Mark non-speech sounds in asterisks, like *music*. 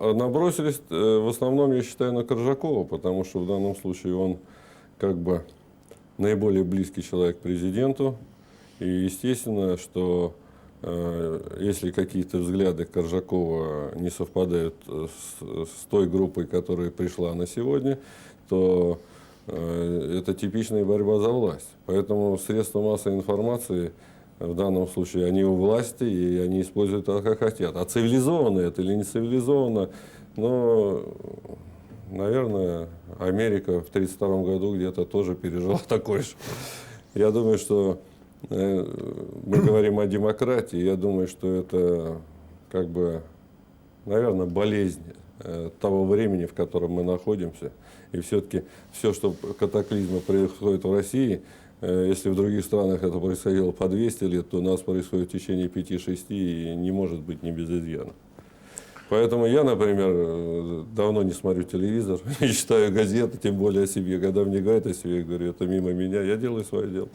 А Набросились э, в основном, я считаю, на Коржакова, потому что в данном случае он как бы наиболее близкий человек к президенту. И естественно, что э, если какие-то взгляды Коржакова не совпадают с, с той группой, которая пришла на сегодня, то э, это типичная борьба за власть. Поэтому средства массовой информации в данном случае они у власти, и они используют это как хотят. А цивилизованно это или не цивилизованно, но, наверное, Америка в 1932 году где-то тоже пережила *laughs* такое же. Я думаю, что э, мы говорим о демократии, я думаю, что это как бы, наверное, болезнь э, того времени, в котором мы находимся. И все-таки все, что катаклизмы происходит в России, если в других странах это происходило по 200 лет, то у нас происходит в течение 5-6 и не может быть не без изъяна. Поэтому я, например, э, давно не смотрю телевизор, *laughs* не читаю газеты, тем более о себе. Когда мне говорят о себе, я говорю, это мимо меня, я делаю свое дело.